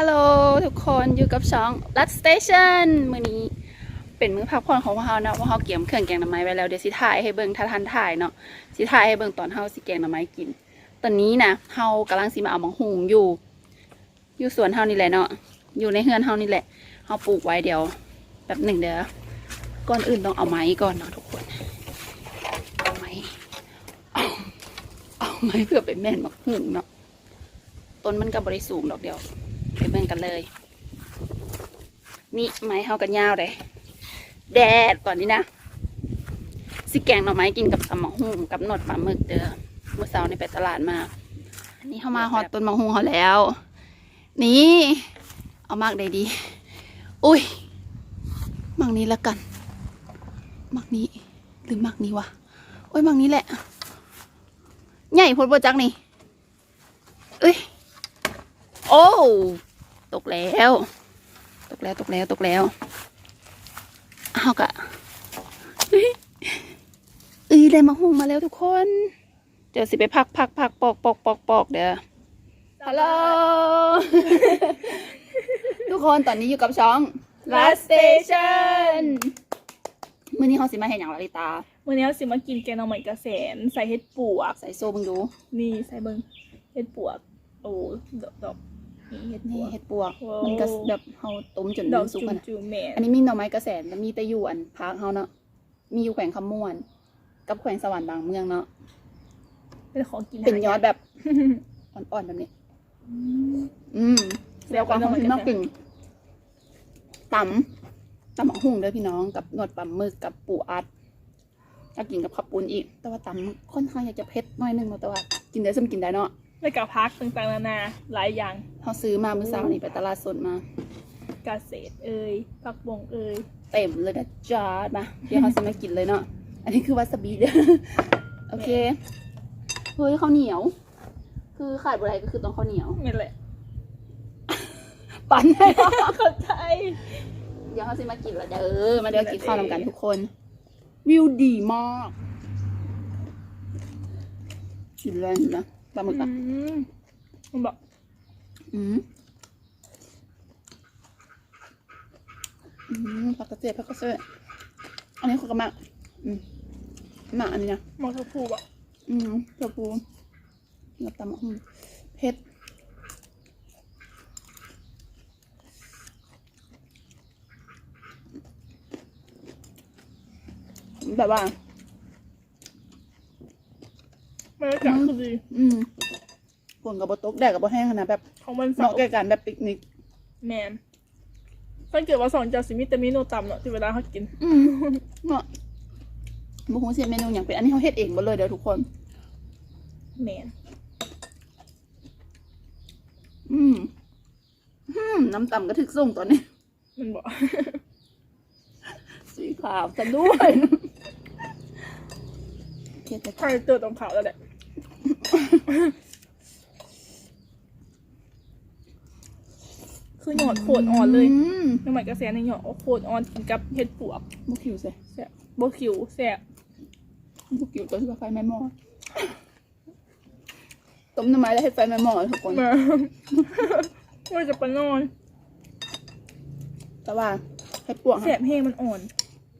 ฮัลโหลทุกคนอยู่กับช่องรัดสเตชันมื้อนี้เป็นมื้อพักผ่อนของพวกเรานะว่าเราเกี่ยมเครื่องแกงหน่อไม้ไว้แล้วเดี๋ยวสิถ่ายให้เบิ่งถ้าทันถ่ายเนาะสิถ่ายให้เบิ่งตอนเฮาสิแกงหน่อไม้กิน ตอนนี้นะเฮากำลังสิมาเอามังหุงอยู่ อยู่สวนเฮานี่แหละเนาะอยู่ในเฮือนเฮานี่แหละเฮาปลูกไว้เดี๋ยวแบบหนึ่งเด้อก่อนอื่นต้องเอาไม้ก่อนเนาะทุกคนเอาไม้เอาเอาไม้เพื่อไปแม่นมักหุงเนาะต้นมันก็บริสูงดอกเดียว ไปเบิ่งกันเลย นี่ไม้เฮากันยาวเลยแดดก่อนนี้นะสิแกงหน่อไม้กินกับตำมะฮุ่งกับหนวดปลาหมึกเด้อเมื่อเช้านี่ไปตลาดมาอันนี้เข้ามาฮอดต้นมะฮุ่งเขาแล้ว นี่ เอามากได้ดี อุ้ยมากนี้แล้วกันมากนี้ หรือมากนี้วะโอ้ยมากนี้แหละ ใหญ่พดบจักนี่ เอ้ย โอ้ ตกแล้ว ตกแล้วตกแล้วตกแล้วเอากะเอ้ยเอ้ยได้มาหุงมาแล้วทุกคน เดี๋ยวสิไปพักพักพักปอกปอกปอกปอกเดี๋ยวฮัลโหลทุกคนตอนนี้อยู่กับช่อง Last Station มื่อนี้เขาสิมาเห็นอย่างลาลิตาวันนี้เราสิมากินแกงหน่อไม้กระแสนใส่เห็ดปวก ใส่โซ่บึงดู นี่ใส่เบิงเห็ดปวก โอ้ดอกดอกนี่ เห็ดปนี่วกเห็ดปวกว้าวมันก็แบบเขาต้มจนดอกสุกจุ่มอะนะจุ่มแมนอันนี้มีหน่อไม้กระแสนแล้วมีแต่อยู่อันพาร์คเฮาเนาะมีอยู่แขวงคำม่วน กับแขวงสวรรค์บางเมืองเนาะเป็นของกินเป็นยอดหาแบบ อ่อนๆแบบนี้ อืมเดี๋ยวก่อนเขาพี่น้องกินตำตำหมกหุ่งเด้อพี่น้องกับหนวดปลาหมึกกับปูอัดแล้วกินกับขับปุ้นอีก แต่ว่าตำค่อนข้างอยากจะเผ็ดหน้อยนึงเนาะแต่ว่ากินได้ซึ่กินได้เนาะ แล้วกับพักต่างๆนานาหลายอย่างเขาซื้อมาเมื่อเช้านี่ไปตลาดสดมา เกษตรเอ่ยผักบงเอ่ยเต็มเลยนะจ้ามาเดี๋ยวเขาจะมากินเลยเนาะอันนี้คือวาซาบิเด้อโอเคเฮ้ยข้าวเหนียว คือขาดอะไรก็คือต้องข้าวเหนียวนี่แหละปั่นให้เข้าใจเดี๋ยวเขาจะมากินแล้วเด้อมาเดี๋ยวกินข้าวนำกันทุกคน วิวดีมากกินเลยเห็นะ ปลาหมึกอะอืมมันบอกอืมอืมผักกระเจี๊ยบผักกระเจี๊ยบอันนี้คือกระมักอืมหมักอันนี้นะมันคือผูบอกอืมกระปูกับตำอืมเผ็ดแบบว่า บรรยากาศคือดีอืมฝนกับบตกแดดกับบแห้งขนาดแบบของมันเหเสามาะแก่การแบบปิกนิก แมนถ้าเกิดว่าสองเจ้าสิมีแต่เมนูต่ำเนาะที่เวลาเขากิน อืมเนาะบุคคลเสียเมนูอย่างเป็นอันนี้เขาเฮ็ดเองหมดเลยเดี๋ยวทุกคน แมนอืมอืมน้ำต่ำก็ถึกส่งตอนนี้ มันบอก สีขาวซะด้วย เทียบกันถ้าเจอตรงเขาแล้วแหละ คือหยอดโคตรอ่อนเลยมน้ำมันกระแสในหยอดโคตรอ่อนกินกับเห็ดปวกบุคิวสิแซ่บโบคิวแซ่บบุคิวตัวที่ว่าไฟแม่หม้อต้มน้ำไม้แล้วให้ไฟแม่หม้อทุกคนมาว่าจะไปนอน แต่ว่าให้ปวกแซ่บแห้งมันอ่อน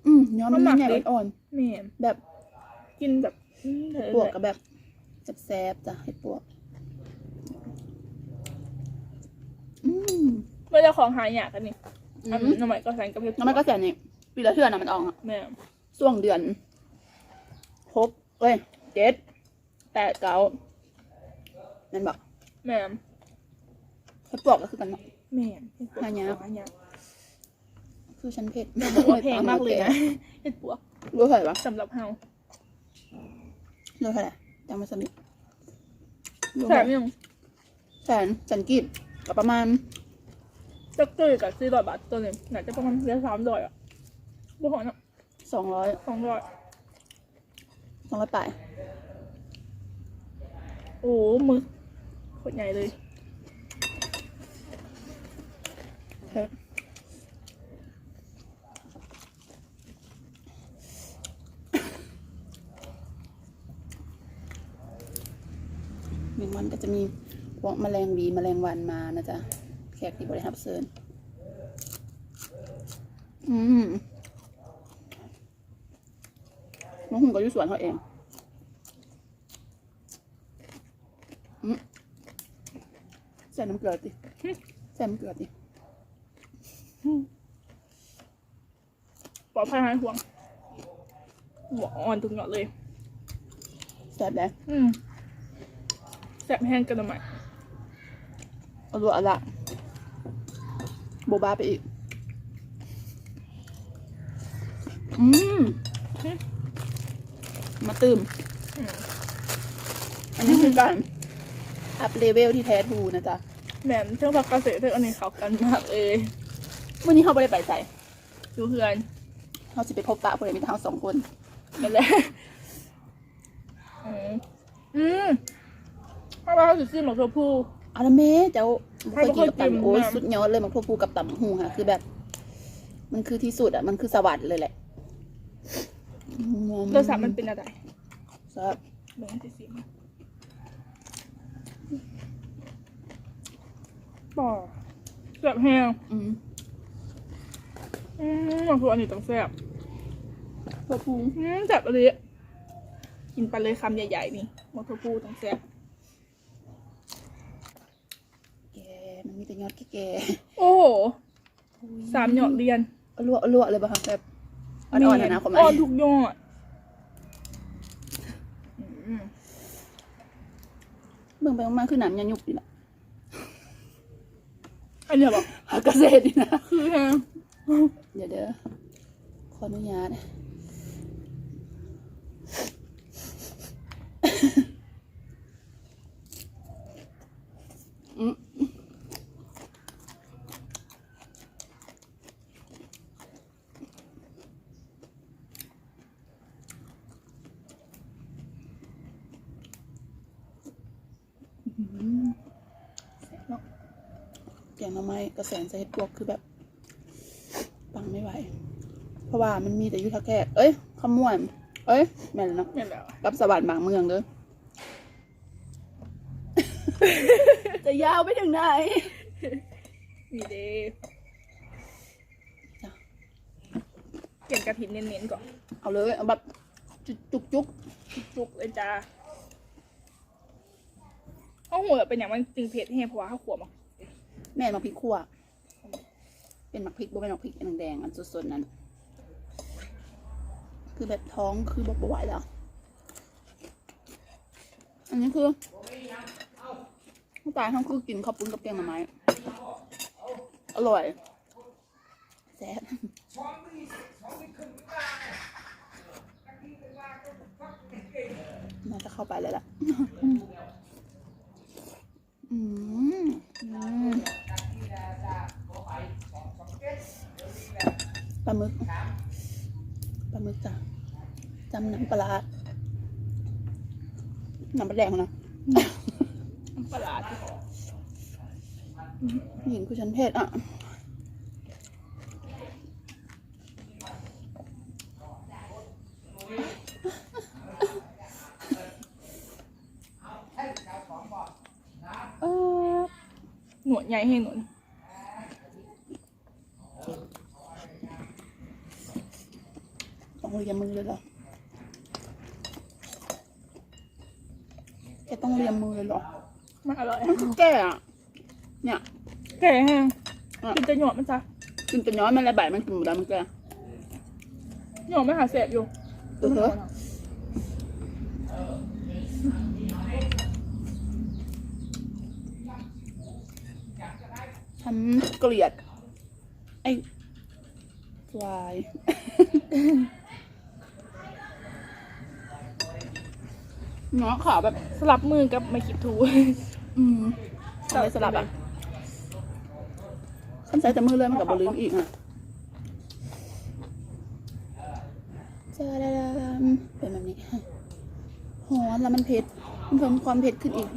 อืมเนื้อมันมันหมักใหญ่ดิอ่อนแม่นๆแบบกินแบบอืมเถอะปวกกับแบบ แซ่บๆจ้ะให้ปวกอืมเมื่อเจ้าของหายอยากกันนี่อือันมน้ำมันกระแสกับเห็ดปวน้ำมันก็แสนนี่ปีละเทื่อนะมันออกอะแม่นช่วงเดือนหกเอ้ยเจ็ดแปดเก้านั่นบอกแม่นให้ปวกก็คือกันเนาะ แม่นเห็ดปวกหายาก หายากคือฉันเผ็ดบอกว่าแพงมากเลยนะเห็ดปวกรู้เท่าไหร่ปะสำหรับเฮารู้เท่าไหร่ จำมาสมิรู้แซ่เท่าไหร่บยังแสนแสนกีบก็ประมาณจักเกอร์กับสี่ร้อยบาทตัวหนึงน่าจะประมาณเหลือสามร้อยอะบ่หอเนาะสองร้อยสองร้อยสองร้อยปลายโอ้มือโคตรใหญ่เลยเแมงวันก็จะมีพวกแมลงหวีแมลงวันมานะจ๊ะแขกที่บริหารเซินอืมน้องหุ่นก็อยู่สวนเขาเองอืมใส่น้ำเกลือดิใส่น้ำเกลือดิปลอดภัยหายห่วงหัวอ่อนทุกหยอดเลยแซ่บแล้วอืม แสบแห้งกันหน่อยเอาตัวอะละโบบาไปอีก อืม มาตื่มอืมอันนี้คือการอัพเลเวลที่แท้ทรูนะจ๊ะแหม่มเชื่องพักเกษตรเรื่องอันนี้เขากันมากเลยวันนี้เขาไม่ได้ไปใส่ดูเพื่อนเขาจะไปพบปะคนเดียวมีแต่เขาสองคนนั่นแหละอืม อืมถ้าเราจะซื้อหมกตัวผู้ เอาละเม่เจ้าใครเคยกินกับตำโอ้ยสุดยอดเลยมันพวกปูกับตำหูค่ะ คือแบบ มันคือที่สุดอะ มันคือสวรรค์เลยแหละรสชาติมันเป็นอะไรครับเบงสิสิมาป่อแสบแห้งอืมอืมหมกตัวอันนี้ต้องแสบพวกปูอืมแสบอะไรกินไปเลยคำใหญ่ๆนี่หมกตัวผู้ต้องแสบ แกมันมี แต่ยอดแก่โอ้โหสามหยอดเรียนๆเอาลวกเอาลวกเลยป่ะคะแบบอ่อนๆนะนะขมอ่อนทุกยอดอืมเบิ่งไปมาคือหนามยันยุบนี่แหละอันเนี้ยบอกหาเกษตรนี่นะคือแห้งเดี๋ยวเด้อขออนุญาตอืมอืมแซ่บเนาะแก งหน่อไม้กระแสนใส่เห็ดปวกคือแบบปังไม่ไหว เพราะว่ามันมีแต่ยุทธแก่เอ้ยขมวนเอ้ยแม่นเนาะนี่แหละกับสวรรค์บางเมืองเด้อ จะยาวไปถึงไหนมีเดเกี่ยนกระถินเน้นๆก่อน เอาเลยเอาแบบจุกจุกจุกเลยจ้าข้าวหัวเป็นอย่างมันจึงเผ็ดแห้งเพราะว่าข้าวขัวมา แม่นมักพริกขั่ว เป็นมักพริกบ่เป็นมักพริกแดงๆอันสดๆนั้น คือแบบท้องคือบอกบ่ไหวแล้ว อันนี้คือตายทั้งคือกินข้าวปุ้นกับแกงหน่อไม้ อร่อยแซ่บน่าจะเข้าไปเลยล่ะ อืม อืม ปลาหมึกปลาหมึกจ้ะจำน้ำปลาน้ำปลาแดงนะน้ำปลาหญิงคือฉันเพศอะหนวดใหญ่แห้หนวด ต้องเลียมือเลยเหรอแกต้องเลียมือเลยเหรอมันอร่อยมันคือแก่อะเนี่ยแก่แห้งอะกินจะหนวดมันจ้ะกินแต่น้อยมันละใบมันกินหมดแล้วมันแก่หนวดไม่หาแสบอยู่เออเหรอฉันเกลียด ไอ้ฟลาย เนาะขาแบบสลับมือกับไม่คิดถูอืมทำไมสลับอะขันใส่แต่มือเลยมันกับบอลลืมอีกอะจะได้เป็นแบบนี้หอนแล้วมันเผ็ดมันเพิ่มความเผ็ดขึ้นอีก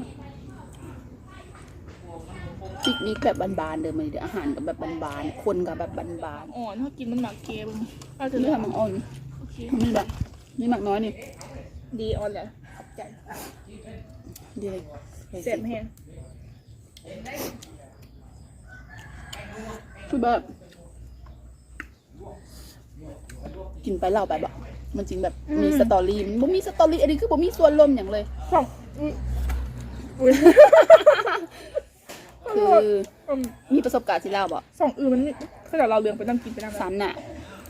ปิกนิกแบบบานๆเดิมเลยเดี๋ยวอาหารกับแบบบานๆคนกับแบบบานอ่อนถ้ากินมันหมักเกมถ้าๆจะนี่เลือกทำมังอ่อนโอเค นี่แบบนี่หมักน้อยนี่ ดีอ่อนเลยขอบ ใจดีเลยเสร็จแห้งคือแบบ กินไปเล่าไปบอกมันจริงแบบมีสตอรี่มันบ่มีสตอรี่อันนี้คือบ่มีส่วนลมอย่างเลยสองอุ้ยอุ้ยคืออืมมีประสบการณ์ที่เล่าบอกสองอื่นมันคือเดี๋ยวเราเรื่องไปนั่งกินไปนั่งซ้ำน่ะ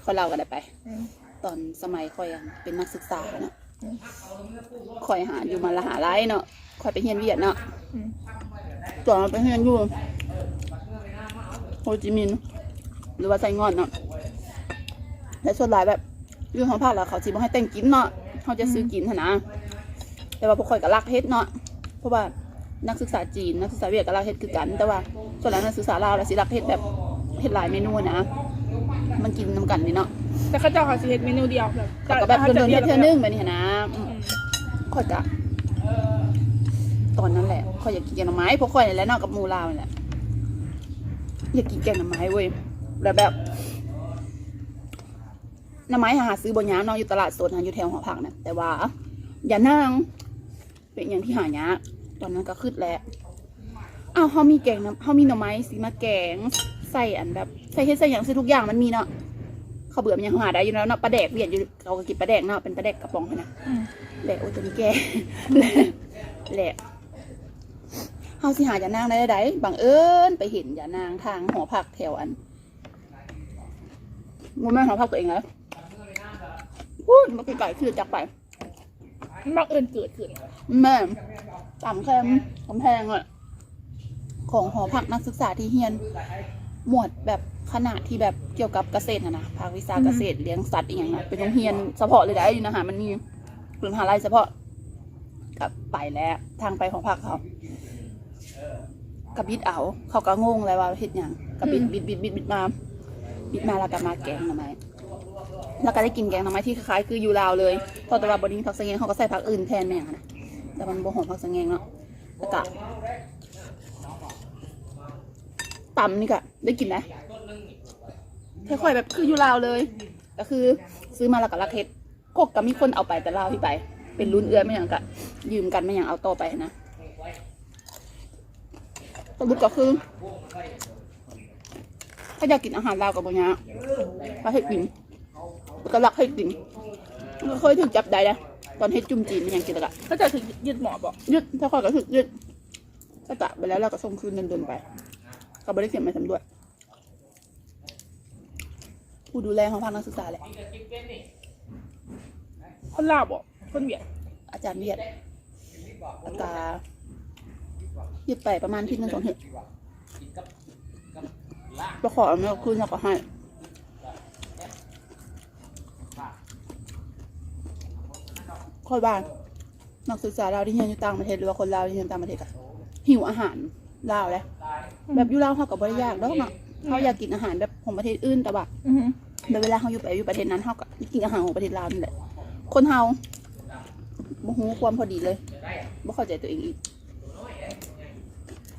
คอยเล่ากันได้ไปอืมตอนสมัยคอยยังเป็นนักศึกษาเนาะ คอยหาอยู่มาละหาไรเนาะคอยไปเฮียนเวียดเนาะอืมตอนเราไปเฮียนอยู่โฮจิมินห์หรือว่าไซงอนเนาะและส่วนหลายแบบอยื่ของภาคแล้วเขาจีบให้แต่งกินเนาะเขาจะซื้อกินนนะแต่ว่าพวกคอยก็รักเฮ็ดเนาะเพราะว่านักศึกษาจีนนักศึกษาเวียดก็รักเฮ็ดคือกัน แต่ว่าส่วนหลายนักศึกษาลาวล้วสิรักเฮ็ดแบบเฮ็ดหลายเมนูนะ มันกินน้ำกันนี่เนาะแต่เข้าเจ้าเขาสิเฮ็ดเมนูเดียวแบบเขาก็แบบโดนๆเฮ็ดเท่อนึงแบบนี้หั้นนะอืม อืมข่อยกะตอนนั้นแหละข่อยอยากกินแกงหน่อไม้เพราะข่อยนี่แหละเนอกกับหมูลาวนี่แหละอยากกินแกงหน่อไม้เว้ยแล้วแบบหน่อไม้หาซื้อบนยามเนองอยู่ตลาดสดหาอยู่แถวหอพักนะแต่ว่า อย่านั่งเป็นอย่างที่หายากตอนนั้นก็คืดแล้วอ้าวเขามีแกงน้ำเขามีหน่อไม้สีมาแกง ใส่อันแบบใส่เฮ็ดใส่อย่างใส่ทุกอย่างมันมีเนาะเขาวเบื่อมันยังหาได้อยู่แล้วเนาะปลาแดกเวียดอยู่เราก็กินปลาแดกเนาะเป็นปลาแดกกระป๋องนะอืมแหละโอ้ยตัวนี้แกแหละแหละเฮาสิหาอย่านางได้ใดบังเอิญไปเห็นอย่านางทางหอพักแถวอันมูแม่นหอพักตัวเองแล้วพูดมาไกลๆคือจักไปมันบังเอิญเกิดขึ้นแม่ต่ำแคมกำแพงอะของหอพักนักศึกษาที่เฮียน หมวดแบบขนาดที่แบบเกี่ยวกับเกษตรนะนะภาควิชาเกษตรเลี้ยงสัตว์อีกอย่างนะเป็นโรงเรียนเฉพาะเลยได้อยู่นะคะมันมีกลุ่มมหาลัยเฉพาะกับไปแล้วทางไปของพักเขากับบิดเอา เขาก็งงเลยว่าเฮ็ดหยังกับบิดบิดบิดบิดบิดมา บิดมาแล้วก็มาแกงหน่อไม้แล้วก็ได้กินแกงหน่อไม้ที่คล้ายๆคืออยู่ลาวเลยเพอแต่ว่าบดิ้งผักสะเงงเขาก็ใส่ผักอื่นแทนแม่งนะแต่มันบ่หอมผักสะเงงเนาะแล้วก็ ตำนี่ก็ได้กินนะค่อยๆแบบคืออยู่ลาวเลย ก็คือซื้อมาแล้วก็รักเฮ็ดกกก็มีคนเอาไปแต่ลาวที่ไป เป็นรุ่นเอื้อไม่อย่างก็ยืมกันไม่อย่างเอาต่อไปนะสรุปก็คือถ้าอยากกินอาหารลาวกับบ่ยากก็ให้กินก็รักให้กินเคยถึงจับได้นะตอนเฮ็ดจุ่มจีนยังกินล้วก็เขาจะถึงยึดหมอบอกยึดถ้าคอยก็ถึกยึดก็ตะไปแล้วเราก็ส่งคืนเดินๆไป ก็บริเขียนมาสำรวจผู้ดูแลของภาคนักศึกษาแหละคนลาวบอกคนเวียด อาจารย์เวียดแล้วก็ยึดไปประมาณที่หนึ่งสองเห็ดไปขอเอาเนื้อคืนแล้วก็ให้ค่อยบ้านนักศึกษาเราวที่เรียนอยู่ต่างประเทศหรือว่าคนลาวที่เรียนต่างประเทศอะหิวอาหารลาวแล้ว แบบอยู่ลาวเขากับบริยากแล้วเนาะเขาอยากกินอาหารแบบของประเทศอื่นแต่ว่าอือหือแต่เวลาเขาอยู่ไปอยู่ประเทศนั้นเขาก็กินอาหารของประเทศลาวนี่แหละ คนเฮาบ่ฮู้ความพอดีเลยบ่เข้าใจตัวเองอีก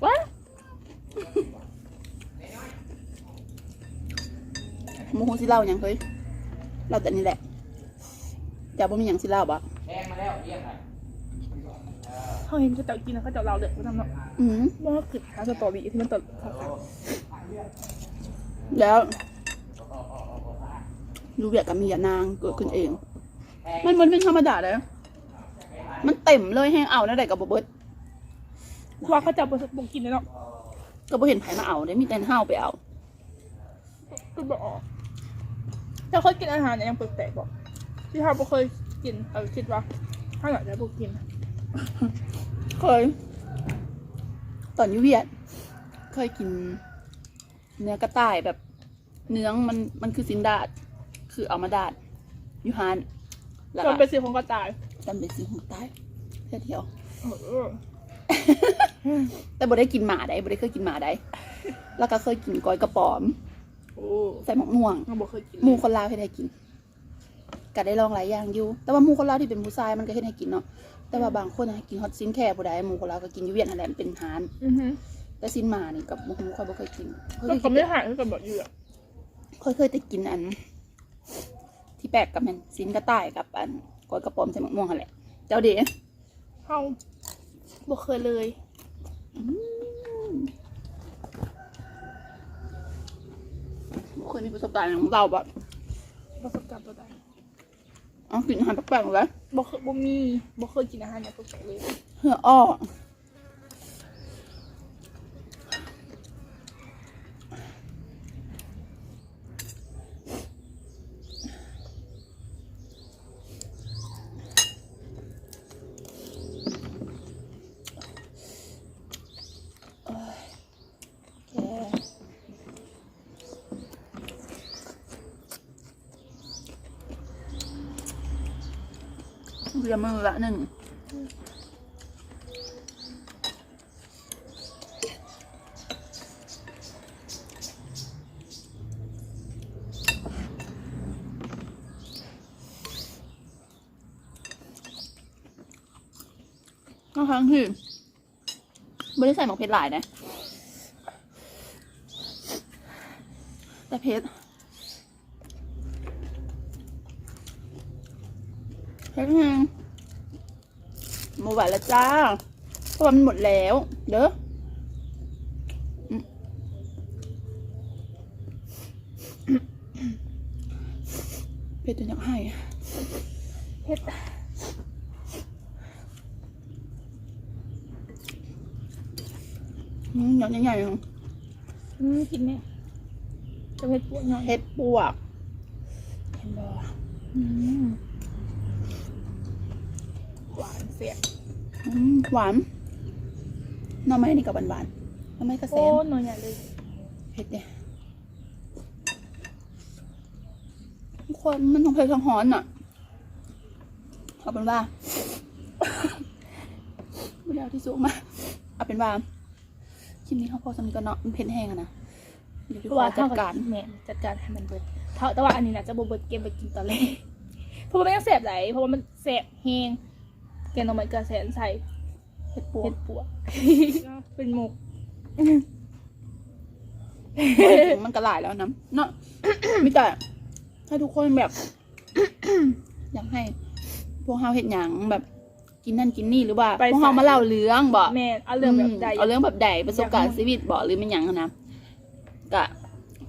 ว้าบ่ฮู้สิเล่าหยังเฮ้ยเล่าแต่นี่แหละจะบ่มีหยังสิเล่าบ่เขาเห็นเขาเจ้ากินแล้วเขาเจ้าเราเด็กเขาทำเนาะ อืมว่าคือหาสตอรี่ที่มันตลกค่ะแล้วรู้เวียกกับมียานางเกิดขึ้นเอง มันมันเป็นธรรมดาเลยมันเต็มเลยแห้งเอาแล้วได้กับบ่เบิดว่าเขาเจ้าปกกินเลยเนาะก็บ่เห็นไผมาเอาได้มีแต่เฮาไปเอาก็บอกอ๋อแต่เคยกินอาหารเนี่ยยังแปลกๆบอกที่เขาบ่เคยกินเออคิดว่าถ้าหน่อยจะบ่กินเคยต อนอยูเวียด เคยกิน เนื้อกระต่ายแบบเนื้อมันมันคือสินดาด คือเอามาดาดอยูฮานแล้วจก็นเป็นสีของกระต่ายจำเป็นสิ่งของใต้แค่เดียวเออแต่บ่ได้กินหมาได้บ่ได้เคยกินหมาได้แล้วก็เคยกินก้อยกระป๋อมโอ้ใส่หมกม่วงเราบ่เคยกินหมูคนลาวให้ได้กิน ก็ได้ลองหลายอย่างอยู่ แต่ว่าหมูคนลาวที่เป็นผู้ชายมันก็เฮ็ดให้กินเนาะ แต่ว่าบางคนให้กินฮอตซินแค่ผู้ใดหมูคนลาวก็กินอยู่เวียดนั่นแหละมันเป็นอาหาร อือหือแต่ซินหมานี่กับหมูค่อยบ่เคยกินเคยแล้วกิเขานไม่หายเขาก็บอกอยู่อะเคยเคยแต่กินอัน ที่แปลกกับมันซินกระต่ายกับอันก้อยกระป๋อมใส่หมกม่วงนั่นแหละเจ้าเด๋เขาบ่เคยเลยอยมีประสบการณ์ของเราแบบประสบการณ์ตัวใด อ๋อกินอาหารแปลกๆเลยบ่เคยบ่มีบ่เคยกินอาหารอย่างแปลกๆเลย เหืออ้อโเรียนมือละหนึ่งบางครั้งคือไม่ได้ใส่หมกเพชรหลายนะ แต่เพชรเพชรไงหมดหวาน แล้วจ้าเพราะว่ามันหมดแล้ว เด้ออืมเพชรจนอยากให้เฮ็ดอืมอยากใหญ่ๆของอืมกินแม่จะเฮ็ดปวดหน่อยเห็ดปวกเห็นบ่อืมหวานเสียบอืม หวานหน่อไม้นี่กับหวานหวานๆหน่อไม้กระเซโอ้นหน่อยใหญ่เลยเผ็ดเนี่ยทุกคนมันต้องเผ็ดทั้งฮ้อนอะเอาเป็นว่าไม่ได้เอาที่สูงมาเอาเป็นว่าคลิปนี้เขาพอสำนึกกันเนาะมันเผ็ดแห้งอะนะเดี๋ยวพี่เพขราะอว่าจัเท่าดกับการแม่นจัดการให้มันเบิดเท่าแต่ว่าอันนี้น่ะจะบ่เบิดเกมไปกินตอนแรกเพราะว่ามันยังแสบไหลเพราะว่ามันแสบแห้ง แกงหน่อไม้กระแสนใส่เผ็ดปวเฮ็กดปวก เป็นหมกมันกระหลายแล้วนะเนาะไม่แต่ถ้าทุกคนแบบ อยากให้ พวกเฮาเห็ดหยังแบบกินนั่นกินนี่หรือว่าไปพวกเฮามาเล่าเรื่องบ่แม่นเอาเรื่องแบบใดเอาเรื่องแบบใดประสบการณ์อยากให้ชีวิตบ่หรือมันหยังหั้นนะกะ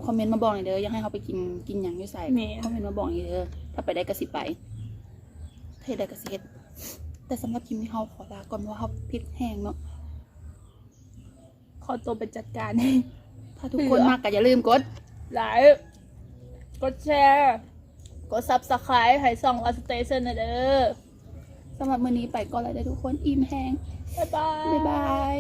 คอมเมนต์มาบอกหน่อยเด้ออยากให้เขาไปกินกินหยังอยู่ใส่แม่คอมเมนต์มาบอกหน่อยเด้อถ้าไปได้ก็สิไปถ้าเฮ็ดได้ก็สิเฮ็ด แต่สำหรับคลิปนี้เฮาขอลาก่อนเพราะว่าเฮาพิษแห้งเนาะขอตัวไปจัดการถ้าทุกคนมากก็อย่าลืมกดไลค์กดแชร์กด subscribe ให้ส่องออสเตชันนะเด้อสำหรับมื้อนี้ไปก่อนแล้วเด้อทุกคนอิ่มแห้งบ๊ายบายบ๊ายบาย